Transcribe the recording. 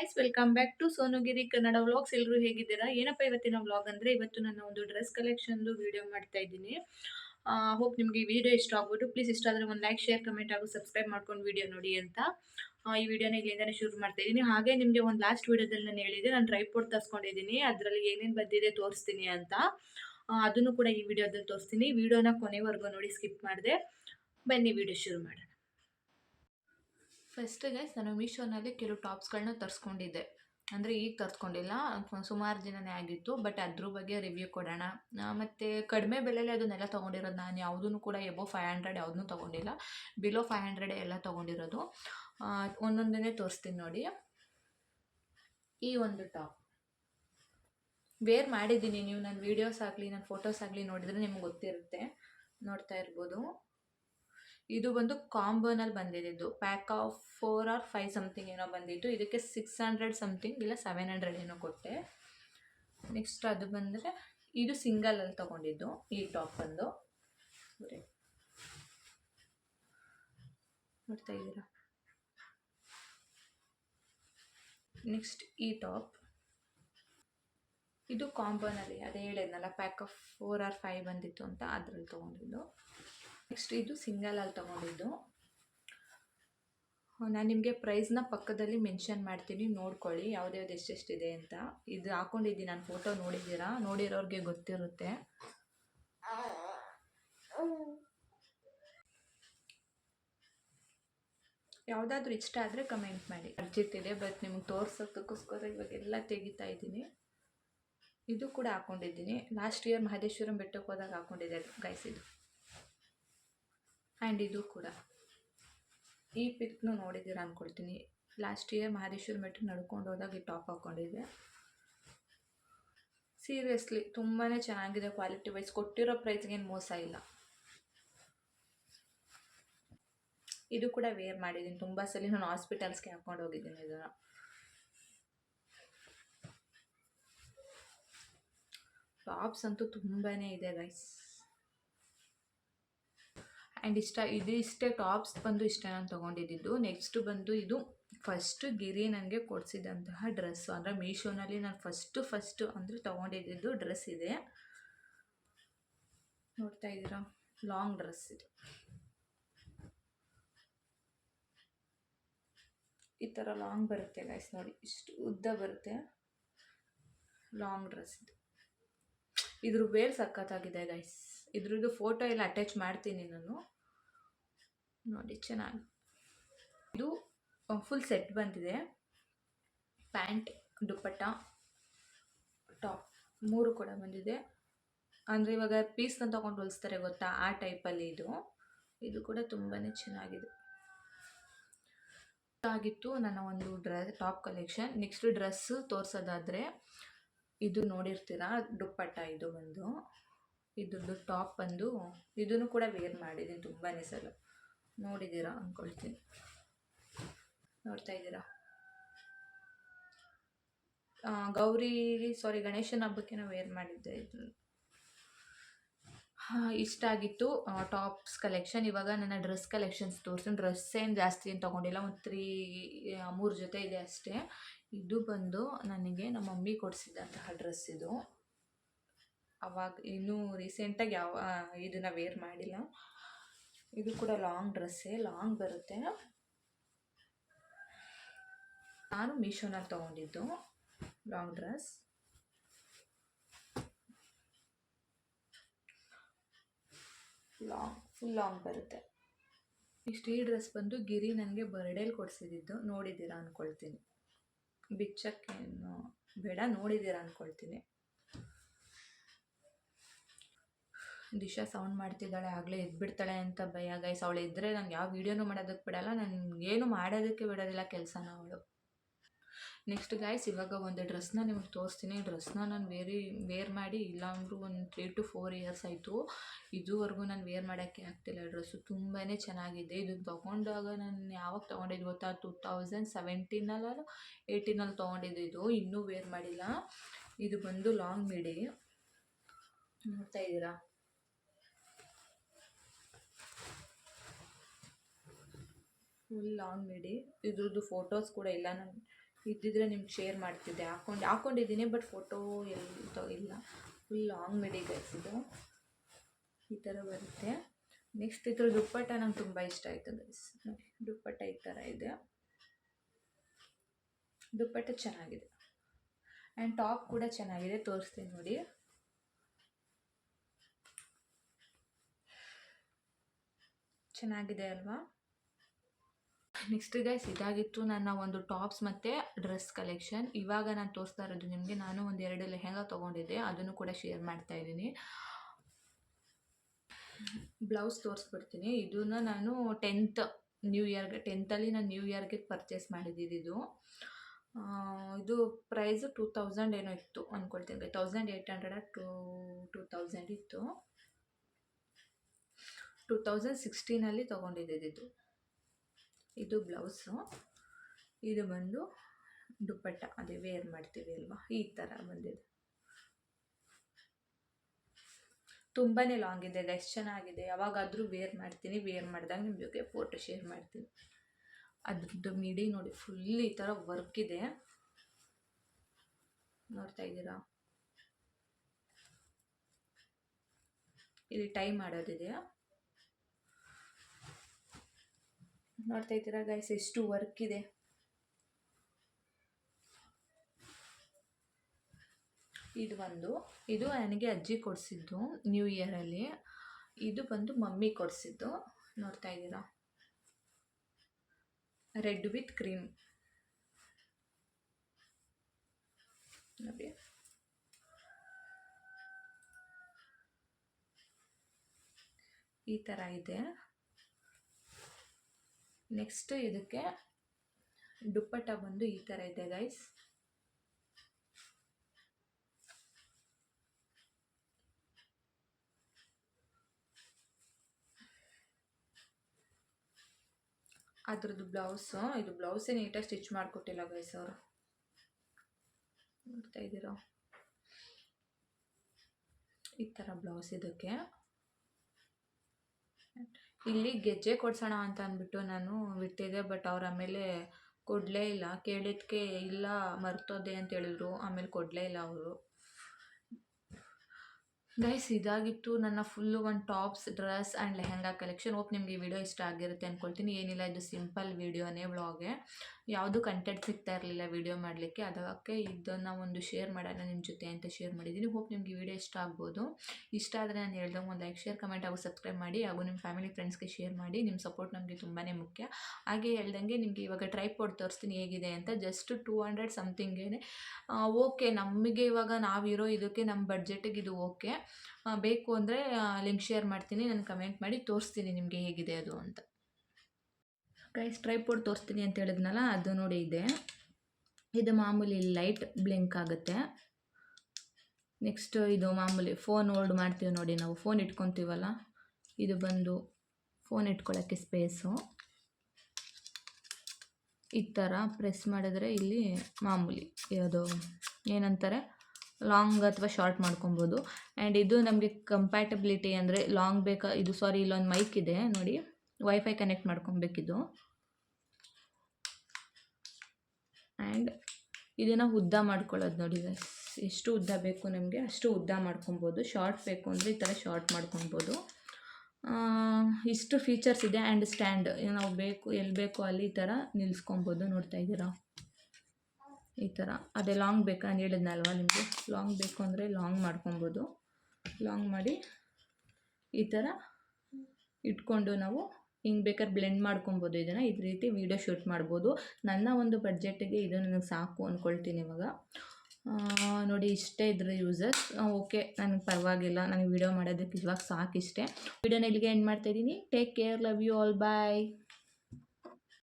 Guys welcome back to Sonugiri Kannada vlogs ಎಲ್ಲರೂ ಹೇಗಿದ್ದೀರಾ? ಏನಪ್ಪ ಇವತ್ತಿನ ವ್ಲಾಗ್ ಅಂದರೆ? ಇವತ್ತು ನಾನು ಒಂದು ಡ್ರೆಸ್ ಕಲೆಕ್ಷನ್ದು ವಿಡಿಯೋ ಮಾಡ್ತಾ ಇದ್ದೀನಿ. ಹೋಪ್ ನಿಮಗೆ ಈ ವಿಡಿಯೋ ಇಷ್ಟ ಆಗ್ಬೋದು. ಪ್ಲೀಸ್ ಇಷ್ಟ ಆದರೆ ಒಂದು ಲೈಕ್ ಶೇರ್ ಕಮೆಂಟ್ ಹಾಗೂ ಸಬ್ಸ್ಕ್ರೈಬ್ ಮಾಡ್ಕೊಂಡು ವಿಡಿಯೋ ನೋಡಿ ಅಂತ. ಈ ವಿಡಿಯೋನ ಇಲ್ಲಿಂದನೇ ಶುರು ಮಾಡ್ತಾ ಇದ್ದೀನಿ. ಹಾಗೆ ನಿಮಗೆ ಒಂದು ಲಾಸ್ಟ್ ವಿಡಿಯೋದಲ್ಲಿ ನಾನು ಹೇಳಿದೆ ನಾನು ಡ್ರೈ ತರ್ಸ್ಕೊಂಡಿದ್ದೀನಿ. ಅದರಲ್ಲಿ ಏನೇನು ಬಂದಿದೆ ತೋರಿಸ್ತೀನಿ ಅಂತ. ಅದನ್ನು ಕೂಡ ಈ ವಿಡಿಯೋದಲ್ಲಿ ತೋರಿಸ್ತೀನಿ. ವಿಡಿಯೋನ ಕೊನೆವರೆಗೂ ನೋಡಿ ಸ್ಕಿಪ್ ಮಾಡಿದೆ. ಬನ್ನಿ ವಿಡಿಯೋ ಶುರು ಮಾಡೋಣ. ಫಸ್ಟ್ ಗೈಸ್ ನಾನು ಮೀಶೋನಲ್ಲಿ ಕೆಲವು ಟಾಪ್ಸ್ಗಳನ್ನ ತರಿಸ್ಕೊಂಡಿದ್ದೆ. ಅಂದರೆ ಈಗ ತರಿಸ್ಕೊಂಡಿಲ್ಲ, ಸುಮಾರು ದಿನನೇ ಆಗಿತ್ತು, ಬಟ್ ಅದ್ರ ಬಗ್ಗೆ ರಿವ್ಯೂ ಕೊಡೋಣ. ಮತ್ತು ಕಡಿಮೆ ಬೆಲೆಯಲ್ಲಿ ಅದನ್ನೆಲ್ಲ ತೊಗೊಂಡಿರೋದು ನಾನು ಯಾವುದೂ ಕೂಡ ಎಬೋ ಫೈವ್ ಹಂಡ್ರೆಡ್ ಯಾವುದನ್ನೂ ತೊಗೊಂಡಿಲ್ಲ. ಬಿಲೋ ಫೈವ್ ಹಂಡ್ರೆಡ್ ಎಲ್ಲ ತೊಗೊಂಡಿರೋದು. ಒಂದೊಂದನ್ನೇ ತೋರಿಸ್ತೀನಿ ನೋಡಿ. ಈ ಒಂದು ಟಾಪ್. ವೇರ್ ಮಾಡಿದ್ದೀನಿ. ನೀವು ನನ್ನ ವೀಡಿಯೋಸ್ ಆಗಲಿ, ನನ್ನ ಫೋಟೋಸ್ ಆಗಲಿ ನೋಡಿದರೆ ನಿಮ್ಗೆ ಗೊತ್ತಿರುತ್ತೆ. ನೋಡ್ತಾ ಇರ್ಬೋದು. ಇದು ಬಂದು ಕಾಂಬೋನಲ್ಲಿ ಬಂದಿದ್ದು. Pack of four or five something ಏನೋ ಬಂದಿತ್ತು. ಇದಕ್ಕೆ ಸಿಕ್ಸ್ ಹಂಡ್ರೆಡ್ ಸಮಥಿಂಗ್ ಇಲ್ಲ ಸೆವೆನ್ ಹಂಡ್ರೆಡ್ ಏನೋ ಕೊಟ್ಟೆ. ನೆಕ್ಸ್ಟ್ ಅದು ಬಂದರೆ ಇದು ಸಿಂಗಲಲ್ಲಿ ತೊಗೊಂಡಿದ್ದು. ಈ ಟಾಪ್ ಬಂದು. ನೋಡ್ತಾ ಇದ್ದೀರಾ? ನೆಕ್ಸ್ಟ್ ಈ ಟಾಪ್ ಇದು ಕಾಂಬೋನಲ್ಲಿ ಅದೇ ಹೇಳಿದ್ನಲ್ಲ pack of four or five ಬಂದಿತ್ತು ಅಂತ ಅದರಲ್ಲಿ ತೊಗೊಂಡಿದ್ದು. ನೆಕ್ಸ್ಟ್ ಇದು ಸಿಂಗಲಲ್ಲಿ ತೊಗೊಂಡಿದ್ದು. ನಾನು ನಿಮಗೆ ಪ್ರೈಸ್ನ ಪಕ್ಕದಲ್ಲಿ ಮೆನ್ಷನ್ ಮಾಡ್ತೀನಿ, ನೋಡ್ಕೊಳ್ಳಿ ಯಾವ್ದ್ಯಾವ್ದು ಎಷ್ಟೆಷ್ಟಿದೆ ಅಂತ. ಇದು ಹಾಕೊಂಡಿದ್ದೀನಿ, ನಾನು ಫೋಟೋ ನೋಡಿದ್ದೀರಾ? ನೋಡಿರೋರಿಗೆ ಗೊತ್ತಿರುತ್ತೆ. ಯಾವುದಾದ್ರೂ ಇಷ್ಟ ಆದರೆ ಕಮೆಂಟ್ ಮಾಡಿ. ಅರ್ಜಿಟ್ಟಿದೆ ಬಟ್ ನಿಮ್ಗೆ ತೋರ್ಸೋದಕ್ಕೋಸ್ಕರ ಇವಾಗೆಲ್ಲ ತೆಗಿತಾ ಇದ್ದೀನಿ. ಇದು ಕೂಡ ಹಾಕೊಂಡಿದ್ದೀನಿ. ಲಾಸ್ಟ್ ಇಯರ್ ಮಹದೇಶ್ವರಂ ಬೆಟ್ಟಕ್ಕೆ ಹೋದಾಗ ಹಾಕೊಂಡಿದ್ದೆ ಗೈಸ್ ಇದು. ಆ್ಯಂಡ್ ಇದು ಕೂಡ. ಈ ಪಿಕ್ನು ನೋಡಿದ್ದೀರಾ ಅಂದ್ಕೊಳ್ತೀನಿ ಲಾಸ್ಟ್ ಇಯರ್ ಮಹದೇಶ್ವರ ಮೆಟ್ರಿ ನಡ್ಕೊಂಡು ಹೋದಾಗ ಈ ಟಾಪ್ ಹಾಕ್ಕೊಂಡಿದ್ದೆ ಸೀರಿಯಸ್ಲಿ ತುಂಬಾ ಚೆನ್ನಾಗಿದೆ ಕ್ವಾಲಿಟಿ ವೈಸ್ ಕೊಟ್ಟಿರೋ ಪ್ರೈಸ್ಗೇನು ಮೋಸ ಇಲ್ಲ. ಇದು ಕೂಡ ವೇರ್ ಮಾಡಿದ್ದೀನಿ. ತುಂಬ ಸಲ ನಾನು ಹಾಸ್ಪಿಟಲ್ಸ್ಗೆ ಹಾಕ್ಕೊಂಡು ಹೋಗಿದ್ದೀನಿ ಇದನ್ನು. ಟಾಪ್ಸ್ ಅಂತೂ ತುಂಬಾ ಇದೆ ಗೈಸ್ ಆ್ಯಂಡ್ ಇಷ್ಟ, ಇದು ಟಾಪ್ಸ್ ಬಂದು ಇಷ್ಟ ನಾನು ತೊಗೊಂಡಿದ್ದು. ನೆಕ್ಸ್ಟ್ ಬಂದು ಇದು ಫಸ್ಟ್ ಗಿರಿ ನನಗೆ ಕೊಡಿಸಿದಂತಹ ಡ್ರೆಸ್ಸು ಅಂದರೆ ಮೀಶೋನಲ್ಲಿ ನಾನು ಫಸ್ಟು ಫಸ್ಟು ಅಂದರೆ ತೊಗೊಂಡಿದ್ದು ಡ್ರೆಸ್ ಇದೆ. ನೋಡ್ತಾ ಇದ್ದೀರಾ? ಲಾಂಗ್ ಡ್ರೆಸ್ ಇದು. ಈ ಥರ ಲಾಂಗ್ ಬರುತ್ತೆ ಗೈಸ್ ನೋಡಿ, ಇಷ್ಟು ಉದ್ದ ಬರುತ್ತೆ. ಲಾಂಗ್ ಡ್ರೆಸ್ ಇದು. ಇದ್ರ ವೇರ್ ಸಖತ್ತಾಗಿದೆ ಗೈಸ್ ಇದ್ರದ್ದು ಫೋಟೋ ಎಲ್ಲ ಅಟ್ಯಾಚ್ ಮಾಡ್ತೀನಿ ನಾನು. ನೋಡಿ, ಚೆನ್ನಾಗಿ. ಇದು ಫುಲ್ ಸೆಟ್ ಬಂದಿದೆ. ಪ್ಯಾಂಟ್ ದುಪ್ಪಟ್ಟ ಟಾಪ್ ಮೂರು ಕೂಡ ಬಂದಿದೆ. ಅಂದರೆ ಇವಾಗ ಪೀಸ್ ಅಂತ ತಗೊಂಡು ಹೊಲಿಸ್ತಾರೆ ಗೊತ್ತಾ, ಆ ಟೈಪಲ್ಲಿ ಇದು. ಇದು ಕೂಡ ತುಂಬಾ ಚೆನ್ನಾಗಿದೆ. ಆಗಿತ್ತು ನನ್ನ ಒಂದು dress top collection next dress ತೋರಿಸೋದಾದರೆ, ಇದು ನೋಡಿರ್ತೀರಾ, ದುಪ್ಪಟ್ಟ ಇದು ಬಂದು. ಇದ್ರದ್ದು ಟಾಪ್ ಬಂದು, ಇದನ್ನು ಕೂಡ ವೇರ್ ಮಾಡಿದೆ ತುಂಬಾ ಸಲ. ನೋಡಿದ್ದೀರಾ ಅಂದ್ಕೊಳ್ತೀನಿ. ನೋಡ್ತಾ ಇದ್ದೀರಾ? ಗೌರಿ ಸಾರಿ ಗಣೇಶನ ಹಬ್ಬಕ್ಕೆ ನಾವು ವೇರ್ ಮಾಡಿದ್ದೆ? ಇಷ್ಟ ಆಗಿತ್ತು. Tops collection. ಇವಾಗ ನನ್ನ ಡ್ರೆಸ್ ಕಲೆಕ್ಷನ್ಸ್ ತೋರಿಸ್ತೀನಿ ಡ್ರೆಸ್ ಏನು ಜಾಸ್ತಿ ಏನು ತೊಗೊಂಡಿಲ್ಲ. ಒಂದು ತ್ರೀ ಮೂರು ಜೊತೆ ಇದೆ ಅಷ್ಟೇ. ಇದು ಬಂದು ನನಗೆ ನಮ್ಮ ಮಮ್ಮಿ ಕೊಡಿಸಿದಂತಹ ಡ್ರೆಸ್ ಇದು. ಅವಾಗ ಇನ್ನೂ ರೀಸೆಂಟಾಗಿ ಯಾವ ಇದನ್ನು ವೇರ್ ಮಾಡಿಲ್ಲ. ಇದು ಕೂಡ ಲಾಂಗ್ ಡ್ರೆಸ್ಸೇ ಲಾಂಗ್ ಬರುತ್ತೆ. ನಾನು ಮೀಶೋನಲ್ಲಿ ತೊಗೊಂಡಿದ್ದು long dress long full long ಬರುತ್ತೆ. ಇಷ್ಟು ಈ ಡ್ರೆಸ್ ಬಂದು ಗಿರಿ ನನಗೆ ಬರ್ಡೇಲಿ ಕೊಡಿಸಿದ್ದು. ನೋಡಿದ್ದೀರಾ ಅಂದ್ಕೊಳ್ತೀನಿ ಬಿಚ್ಚಕ್ಕೇನು ಬೇಡ, ನೋಡಿದ್ದೀರಾ ಅಂದ್ಕೊಳ್ತೀನಿ ದಿಶಾ ಸೌಂಡ್ ಮಾಡ್ತಿದ್ದಾಳೆ, ಆಗಲೇ ಎದ್ಬಿಡ್ತಾಳೆ ಅಂತ ಭಯ. ಗೈಸ್ ಅವಳು ಇದ್ದರೆ ನಂಗೆ ಯಾವ ವೀಡಿಯೋನೂ ಮಾಡೋದಕ್ಕೆ ಬಿಡಲ್ಲ, ನಾನು ಏನು ಮಾಡೋದಕ್ಕೆ ಬಿಡೋದಿಲ್ಲ ಕೆಲಸನ ಅವಳು. ನೆಕ್ಸ್ಟ್ ಗೈಸ್ ಇವಾಗ ಒಂದು ಡ್ರೆಸ್ನ ನಿಮ್ಗೆ ತೋರಿಸ್ತೀನಿ. ಡ್ರೆಸ್ನ ನಾನು ವೇರಿ ವೇರ್ ಮಾಡಿ ಇಲ್ಲ ಅಂದರೂ ಒಂದು ತ್ರೀ ಟು ಫೋರ್ ಇಯರ್ಸ್ ಆಯಿತು. ಇದುವರೆಗೂ ನಾನು ವೇರ್ ಮಾಡೋಕ್ಕೆ ಆಗ್ತಿಲ್ಲ ಡ್ರೆಸ್ಸು. ತುಂಬಾ ಚೆನ್ನಾಗಿದೆ. ಇದನ್ನು ತೊಗೊಂಡಾಗ ನಾನು ಯಾವಾಗ ತೊಗೊಂಡಿದ್ದು ಗೊತ್ತಾ? ಟೂ ತೌಸಂಡ್ ಸೆವೆಂಟೀನಲ್ಲೂ ಏಯ್ಟೀನಲ್ಲಿ ತೊಗೊಂಡಿದ್ದು ಇದು. ಇನ್ನೂ ವೇರ್ ಮಾಡಿಲ್ಲ. ಇದು ಬಂದು ಲಾಂಗ್ ಮಿಡಿ ನೋಡ್ತಾ ಇದ್ದೀರಾ? ಫುಲ್ ಲಾಂಗ್ ಮಿಡಿ ಇದ್ರದ್ದು ಫೋಟೋಸ್ ಕೂಡ ಇಲ್ಲ. ನಾನು ಇದ್ದಿದ್ರೆ ನಿಮ್ಗೆ ಶೇರ್ ಮಾಡ್ತಿದ್ದೆ. ಹಾಕೊಂಡು, ಹಾಕೊಂಡಿದ್ದೀನಿ ಬಟ್ ಫೋಟೋ ಎಲ್ಲಿ ಇಲ್ಲ. ಫುಲ್ ಲಾಂಗ್ ಮಿಡಿ ಗೈಸ್ ಇದು. ಈ ಥರ ಬರುತ್ತೆ. ನೆಕ್ಸ್ಟ್ ಇದ್ರ ದುಪ್ಪಟ್ಟ ನಂಗೆ ತುಂಬ ಇಷ್ಟ ಆಯಿತು ಗೈಸ್ ದುಪ್ಪಟ್ಟ ಈ ಥರ ಇದೆ. ದುಪ್ಪಟ್ಟ ಚೆನ್ನಾಗಿದೆ. ಆ್ಯಂಡ್ ಟಾಪ್ ಕೂಡ ಚೆನ್ನಾಗಿದೆ. ತೋರಿಸ್ತೀನಿ ನೋಡಿ. ಚೆನ್ನಾಗಿದೆ ಅಲ್ವಾ? ನೆಕ್ಸ್ಟ್ ಗೈಸ್ ಇದಾಗಿತ್ತು ನನ್ನ ಒಂದು ಟಾಪ್ಸ್ ಮತ್ತು ಡ್ರೆಸ್ ಕಲೆಕ್ಷನ್ ಇವಾಗ ನಾನು ತೋರಿಸ್ತಾ ಇರೋದು ನಿಮಗೆ, ನಾನು ಒಂದು ಎರಡು ಲೆಹೆಂಗಾ ತೊಗೊಂಡಿದ್ದೆ, ಅದನ್ನು ಕೂಡ ಶೇರ್ ಮಾಡ್ತಾ ಇದ್ದೀನಿ. ಬ್ಲೌಸ್ ತೋರಿಸ್ಬಿಡ್ತೀನಿ. ಇದನ್ನ ನಾನು ಟೆಂತ್ ನ್ಯೂ ಇಯರ್ಗೆ ಟೆಂತಲ್ಲಿ ನಾನು ನ್ಯೂ ಇಯರ್ಗೆ ಪರ್ಚೇಸ್ ಮಾಡಿದ್ದಿದ್ದು ಇದು. ಇದು ಪ್ರೈಸು ಟೂ ತೌಸಂಡ್ ಏನೋ ಇತ್ತು ಅಂದ್ಕೊಳ್ತೀನಿ thousand eight hundred two two thousand ಇತ್ತು. ಟೂ ತೌಸಂಡ್ ಸಿಕ್ಸ್ಟೀನಲ್ಲಿ ತೊಗೊಂಡಿದ್ದಿದ್ದು. ಇದು ಬ್ಲೌಸು. ಇದು ಬಂದು ದುಪ್ಪಟ್ಟ. ಅದೇ ವೇರ್ ಮಾಡ್ತೀವಿ ಅಲ್ವಾ? ಈ ಥರ ಬಂದಿದೆ. ತುಂಬಾ ಲಾಂಗ್ ಇದೆ ಗೈಸ್ ಚೆನ್ನಾಗಿದೆ. ಯಾವಾಗಾದರೂ ವೇರ್ ಮಾಡ್ತೀನಿ. ವೇರ್ ಮಾಡಿದಾಗ ನಿಮ್ಮ ಜೊತೆ ಫೋಟೋ ಶೇರ್ ಮಾಡ್ತೀನಿ. ಅದ್ರದ್ದು ಮಿಡಿ ನೋಡಿ ಫುಲ್ ಈ ಥರ ವರ್ಕ್ ಇದೆ. ನೋಡ್ತಾ ಇದ್ದೀರಾ? ಇಲ್ಲಿ ಟೈ ಮಾಡೋದಿದೆ ನೋಡ್ತಾ ಇದ್ದೀರಾ ಗೈಸ್ ಎಷ್ಟು ವರ್ಕ್ ಇದೆ. ಇದು ಒಂದು, ಇದು ನನಗೆ ಅಜ್ಜಿ ಕೊಡಿಸಿದ್ದು ನ್ಯೂ ಇಯರಲ್ಲಿ ಇದು ಬಂದು ಮಮ್ಮಿ ಕೊಡಿಸಿದ್ದು. ನೋಡ್ತಾ ಇದ್ದೀರಾ? ರೆಡ್ ವಿತ್ ಕ್ರೀಮ್ ಈ ಥರ ಇದೆ. ನೆಕ್ಸ್ಟ್ ಇದಕ್ಕೆ ದುಪ್ಪಟ್ಟ ಬಂದು ಈ ಥರ ಇದೆ ಗೈಸ್ ಅದ್ರದ್ದು ಬ್ಲೌಸು ಇದು ಬ್ಲೌಸೇ ನೀಟಾಗಿ ಸ್ಟಿಚ್ ಮಾಡಿಕೊಟ್ಟಿಲ್ಲ ಗೈಸ್ ಅವರು. ನೋಡ್ತಾ ಇದ್ದೀರಾ? ಈ ಥರ ಬ್ಲೌಸ್ ಇದಕ್ಕೆ. ಇಲ್ಲಿ ಗೆಜ್ಜೆ ಕೊಡ್ಸೋಣ ಅಂತ ಅಂದ್ಬಿಟ್ಟು ನಾನು ಬಿಟ್ಟಿದ್ದೆ ಬಟ್ ಅವ್ರು ಆಮೇಲೆ ಕೊಡಲೇ ಇಲ್ಲ. ಕೇಳಿದ್ದಕ್ಕೆ ಇಲ್ಲ, ಮರ್ತೋದೆ ಅಂತ ಹೇಳಿದ್ರು. ಆಮೇಲೆ ಕೊಡಲೇ ಇಲ್ಲ ಅವರು. ಗೈಸ್ ಇದಾಗಿತ್ತು ನನ್ನ ಫುಲ್ಲು ಒಂದು tops dress and lehenga collection hope ನಿಮಗೆ ವಿಡಿಯೋ ಇಷ್ಟ ಆಗಿರುತ್ತೆ ಅಂದ್ಕೊಳ್ತೀನಿ ಏನಿಲ್ಲ, ಇದು ಸಿಂಪಲ್ ವಿಡಿಯೋನೇ ವ್ಲಾಗೆ ಯಾವುದು ಕಂಟೆಂಟ್ ಸಿಗ್ತಾ ಇರಲಿಲ್ಲ ವಿಡಿಯೋ ಮಾಡಲಿಕ್ಕೆ, ಅದಕ್ಕೆ ಇದನ್ನು ಒಂದು ಶೇರ್ ಮಾಡೋಣ ನಿಮ್ಮ ಜೊತೆ ಅಂತ ಶೇರ್ ಮಾಡಿದ್ದೀನಿ. ಹೋಪ್ ನಿಮಗೆ ವಿಡಿಯೋ ಇಷ್ಟ ಆಗ್ಬೋದು. ಇಷ್ಟ ಆದರೆ ನಾನು ಹೇಳ್ದಂಗೆ ಒಂದು ಲೈಕ್ ಶೇರ್ ಕಮೆಂಟ್ ಹಾಗೂ ಸಬ್ಸ್ಕ್ರೈಬ್ ಮಾಡಿ ಹಾಗೂ ನಿಮ್ಮ ಫ್ಯಾಮಿಲಿ ಫ್ರೆಂಡ್ಸ್ಗೆ ಶೇರ್ ಮಾಡಿ. ನಿಮ್ಮ ಸಪೋರ್ಟ್ ನಮಗೆ ತುಂಬಾ ಮುಖ್ಯ. ಹಾಗೆ ಹೇಳ್ದಂಗೆ ನಿಮಗೆ ಇವಾಗ ಟ್ರೈಪೋರ್ಡ್ ತೋರಿಸ್ತೀನಿ ಹೇಗಿದೆ ಅಂತ. ಜಸ್ಟ್ ಟೂ ಹಂಡ್ರೆಡ್ ಸಮಥಿಂಗೇ ಓಕೆ ನಮಗೆ ಇವಾಗ ನಾವಿರೋ ಇದಕ್ಕೆ ನಮ್ಮ ಬಡ್ಜೆಟಿಗೆ ಇದು ಓಕೆ ಬೇಕು ಅಂದರೆ ಲಿಂಕ್ ಶೇರ್ ಮಾಡ್ತೀನಿ. ನಾನು ಕಮೆಂಟ್ ಮಾಡಿ ತೋರಿಸ್ತೀನಿ ನಿಮಗೆ ಹೇಗಿದೆ ಅದು ಅಂತ. ಗೈಸ್ ಟ್ರೈಪೋರ್ಡ್ ತೋರಿಸ್ತೀನಿ ಅಂತ ಹೇಳಿದ್ನಲ್ಲ, ಅದು ನೋಡಿ ಇದೆ. ಇದು ಮಾಮೂಲಿ ಲೈಟ್ ಬ್ಲಿಂಕ್ ಆಗುತ್ತೆ. ನೆಕ್ಸ್ಟ್ ಇದು ಮಾಮೂಲಿ ಫೋನ್ ಹೋಲ್ಡ್ ಮಾಡ್ತೀವಿ ನೋಡಿ ನಾವು. ಫೋನ್ ಇಟ್ಕೊತೀವಲ್ಲ, ಇದು ಬಂದು ಫೋನ್ ಇಟ್ಕೊಳ್ಳೋಕ್ಕೆ ಸ್ಪೇಸು ಈ ಥರ ಪ್ರೆಸ್ ಮಾಡಿದ್ರೆ ಇಲ್ಲಿ ಮಾಮೂಲಿ ಅದು ಏನಂತಾರೆ? ಲಾಂಗ್ ಅಥವಾ ಶಾರ್ಟ್ ಮಾಡ್ಕೊಬೋದು. ಆ್ಯಂಡ್ ಇದು ನಮಗೆ ಕಂಪ್ಯಾಟಬಿಲಿಟಿ ಅಂದರೆ ಲಾಂಗ್ ಬೇಕಾ, ಇದು ಸಾರಿ ಇಲ್ಲೊಂದು ಮೈಕ್ ಇದೆ, ನೋಡಿ. Wifi connect ಮಾಡ್ಕೊಬೇಕಿದು. ಆ್ಯಂಡ್ ಇದನ್ನು ಉದ್ದ ಮಾಡ್ಕೊಳ್ಳೋದು ನೋಡಿ. ಎಷ್ಟು ಉದ್ದ ಬೇಕು ನಮಗೆ, ಅಷ್ಟು ಉದ್ದ ಮಾಡ್ಕೊಬೋದು. ಶಾರ್ಟ್ ಬೇಕು ಅಂದರೆ ಈ ಥರ ಶಾರ್ಟ್ ಮಾಡ್ಕೊಬೋದು. ಇಷ್ಟು ಫೀಚರ್ಸ್ ಇದೆ. ಆ್ಯಂಡ್ ಸ್ಟ್ಯಾಂಡ್ ನಾವು ಬೇಕು, ಎಲ್ಲಿ ಬೇಕೋ ಅಲ್ಲಿ ಈ ಥರ ನಿಲ್ಸ್ಕೊಬೋದು ನೋಡ್ತಾ ಇದ್ದೀರಾ? ಈ ಥರ. ಅದೇ ಲಾಂಗ್ ಬೇಕಾ ನಾನು ಹೇಳಿದ್ನಲ್ವ ನಿಮಗೆ? ಲಾಂಗ್ ಬೇಕು ಅಂದರೆ ಲಾಂಗ್ ಮಾಡ್ಕೊಬೋದು. ಲಾಂಗ್ ಮಾಡಿ ಈ ಥರ ಇಟ್ಕೊಂಡು ನಾವು ಹಿಂಗೆ ಬೇಕಾದ್ರೆ ಬ್ಲೆಂಡ್ ಮಾಡ್ಕೊಬೋದು ಇದನ್ನು ಇದೇ ರೀತಿ ವೀಡಿಯೋ ಶೂಟ್ ಮಾಡ್ಬೋದು. ನನ್ನ ಒಂದು ಬಡ್ಜೆಟಿಗೆ ಇದು ನನಗೆ ಸಾಕು ಅಂದ್ಕೊಳ್ತೀನಿ ಇವಾಗ. ನೋಡಿ, ಇಷ್ಟೇ ಇದ್ರ ಯೂಸಸ್ ಓಕೆ ನನಗೆ ಪರವಾಗಿಲ್ಲ. ನನಗೆ ವೀಡಿಯೋ ಮಾಡೋದಕ್ಕೆ ಇವಾಗ ಸಾಕಿಷ್ಟೇ. ವೀಡಿಯೋನ ಇಲ್ಲಿಗೆ ಎಂಡ್ ಮಾಡ್ತಾಯಿದ್ದೀನಿ take care love you all bye